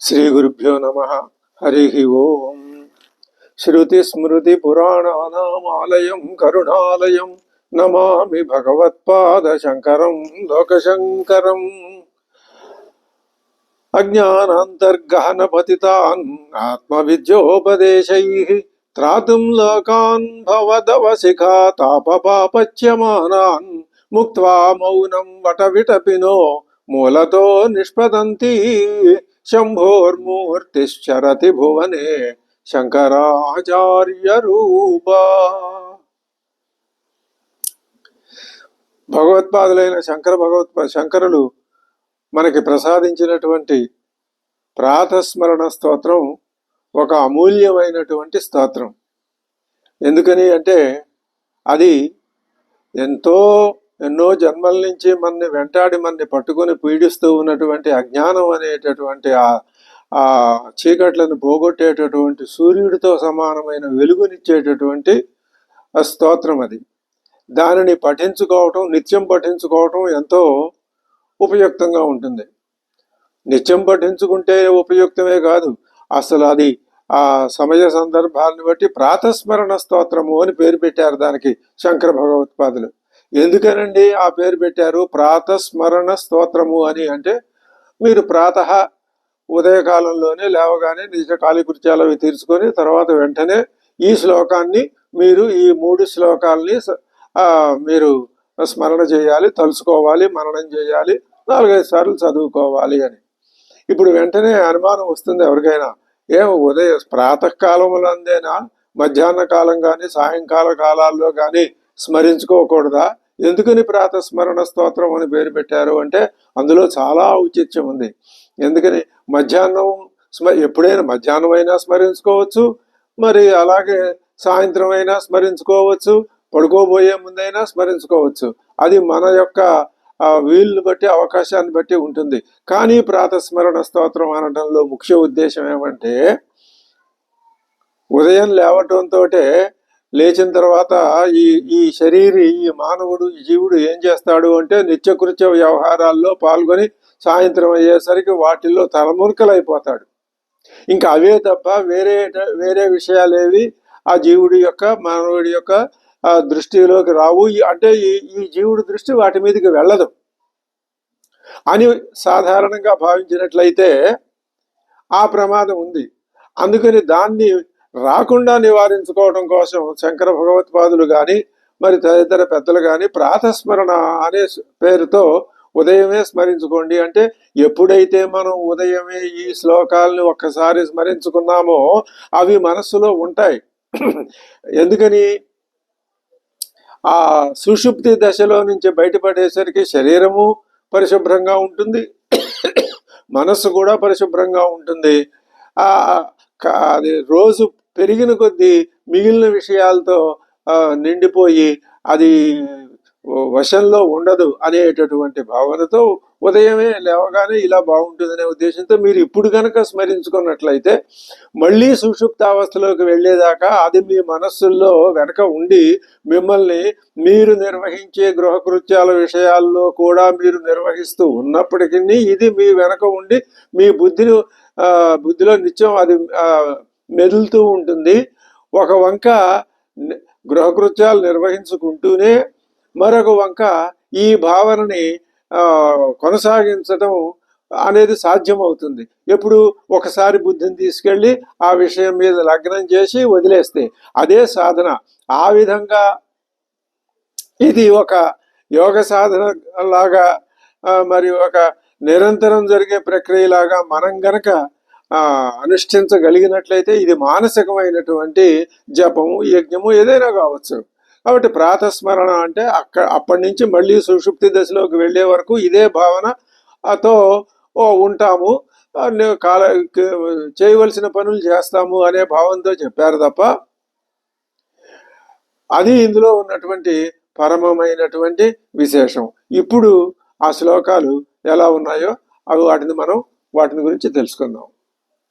శ్రీ గురుభ్యో నమ హరి ఓం శృతిస్మృతిపురాణానామాలయం కరుణాలయం నమామి భగవత్పాదశంకరం లోకశంకరం అజ్ఞానాంతర్గహనపతితాన్ ఆత్మవిద్యోపదేశై త్రాతుం లోకాన్ భవదవశిఖా తాపపాపచ్యమానాన్ ముక్త్వా మౌనం వటవిటపినో మూలతో నిష్పదంతి శంభోర్మూర్తిశ్చరతి భువనే శంకరాచార్య రూపా భగవత్పాదులైన శంకర భగవత్ శంకరులు మనకి ప్రసాదించినటువంటి ప్రాతస్మరణ స్తోత్రం ఒక అమూల్యమైనటువంటి స్తోత్రం. ఎందుకని అంటే అది ఎంతో ఎన్నో జన్మల నుంచి మనని వెంటాడి మనని పట్టుకొని పీడిస్తూ ఉన్నటువంటి అజ్ఞానం అనేటటువంటి ఆ చీకట్లను పోగొట్టేటటువంటి సూర్యుడితో సమానమైన వెలుగునిచ్చేటటువంటి ఆ స్తోత్రం అది. దానిని పఠించుకోవటం నిత్యం పఠించుకోవటం ఎంతో ఉపయుక్తంగా ఉంటుంది. నిత్యం పఠించుకుంటే ఉపయుక్తమే కాదు. అసలు అది ఆ సమయ సందర్భాలను బట్టి ప్రాతస్మరణ స్తోత్రము అని పేరు పెట్టారు దానికి శంకర భగవత్పాదులు. ఎందుకనండి ఆ పేరు పెట్టారు? ప్రాతస్మరణ స్తోత్రము అని అంటే మీరు ప్రాత ఉదయకాలంలోనే లేవగానే నిజ కాలికృత్యాలు అవి తీర్చుకొని తర్వాత వెంటనే ఈ శ్లోకాన్ని మీరు ఈ మూడు శ్లోకాల్ని మీరు స్మరణ చేయాలి తలుసుకోవాలి మననం చేయాలి నాలుగైదు సార్లు చదువుకోవాలి అని. ఇప్పుడు వెంటనే అనుమానం వస్తుంది ఎవరికైనా. ఏం ఉదయం ప్రాతకాలములందేనా? మధ్యాహ్న కాలం కానీ సాయంకాల కాలాల్లో కానీ స్మరించుకోకూడదా? ఎందుకని ప్రాతస్మరణ స్తోత్రం అని పేరు పెట్టారు అంటే అందులో చాలా ఔచిత్యం ఉంది. ఎందుకని మధ్యాహ్నం స్మ ఎప్పుడైనా మధ్యాహ్నం అయినా స్మరించుకోవచ్చు మరి అలాగే సాయంత్రం అయినా స్మరించుకోవచ్చు పడుకోబోయే ముందైనా స్మరించుకోవచ్చు. అది మన యొక్క ఆ వీలుని బట్టి అవకాశాన్ని బట్టి ఉంటుంది. కానీ ప్రాతస్మరణ స్తోత్రం అనడంలో ముఖ్య ఉద్దేశం ఏమంటే ఉదయం లేవటంతో లేచిన తర్వాత ఈ ఈ శరీరి ఈ మానవుడు ఈ జీవుడు ఏం చేస్తాడు అంటే నిత్యకృత్య వ్యవహారాల్లో పాల్గొని సాయంత్రం అయ్యేసరికి వాటిల్లో తలమునకలైపోతాడు ఇంకా అవే తప్ప వేరే వేరే విషయాలేవి ఆ జీవుడి యొక్క మానవుడి యొక్క దృష్టిలోకి రావు. ఈ- అంటే ఈ ఈ జీవుడి దృష్టి వాటి మీదకి వెళ్ళదు. అని సాధారణంగా భావించినట్లయితే ఆ ప్రమాదం ఉంది. అందుకని దాన్ని రాకుండా నివారించుకోవడం కోసం శంకర భగవత్పాదులు కానీ మరి తదితర పెద్దలు కానీ ప్రాతస్మరణ అనే పేరుతో ఉదయమే స్మరించుకోండి. అంటే ఎప్పుడైతే మనం ఉదయమే ఈ శ్లోకాలను ఒక్కసారి స్మరించుకున్నామో అవి మనస్సులో ఉంటాయి. ఎందుకని? ఆ సుషుప్తి దశలో నుంచి బయటపడేసరికి శరీరము పరిశుభ్రంగా ఉంటుంది. మనస్సు కూడా పరిశుభ్రంగా ఉంటుంది. అది రోజు పెరిగిన కొద్దీ మిగిలిన విషయాలతో నిండిపోయి అది వశంలో ఉండదు అనేటటువంటి భావనతో ఉదయమే లేవగానే ఇలా బాగుంటుందనే ఉద్దేశంతో మీరు ఇప్పుడు కనుక స్మరించుకున్నట్లయితే మళ్ళీ సుషుప్తావస్థలోకి వెళ్ళేదాకా అది మీ మనస్సుల్లో వెనక ఉండి మిమ్మల్ని మీరు నిర్వహించే గృహకృత్యాల విషయాల్లో కూడా మీరు నిర్వహిస్తూ ఉన్నప్పటికీ ఇది మీ వెనక ఉండి మీ బుద్ధిని బుద్ధిలో నిత్యం అది మెదులుతూ ఉంటుంది. ఒక వంక గృహకృత్యాలు నిర్వహించుకుంటూనే మరొక వంక ఈ భావనని కొనసాగించడం అనేది సాధ్యమవుతుంది. ఎప్పుడు ఒకసారి బుద్ధిని తీసుకెళ్ళి ఆ విషయం మీద లగ్నం చేసి వదిలేస్తే అదే సాధన. ఆ విధంగా ఇది ఒక యోగ సాధన లాగా మరియు మరి ఒక నిరంతరం జరిగే ప్రక్రియలాగా మనం గనక అనుష్ఠించగలిగినట్లయితే ఇది మానసికమైనటువంటి జపము యజ్ఞము ఏదైనా కావచ్చు. కాబట్టి ప్రాతస్మరణ అంటే అక్కడ అప్పటి నుంచి మళ్ళీ సుషుప్తి దశలోకి వెళ్ళే వరకు ఇదే భావనతో ఉంటాము. కాల చేయవలసిన పనులు చేస్తాము అనే భావంతో చెప్పారు తప్ప అది ఇందులో ఉన్నటువంటి పరమమైనటువంటి విశేషం. ఇప్పుడు ఆ శ్లోకాలు ఎలా ఉన్నాయో అవి వాటిని మనం వాటిని గురించి తెలుసుకుందాం.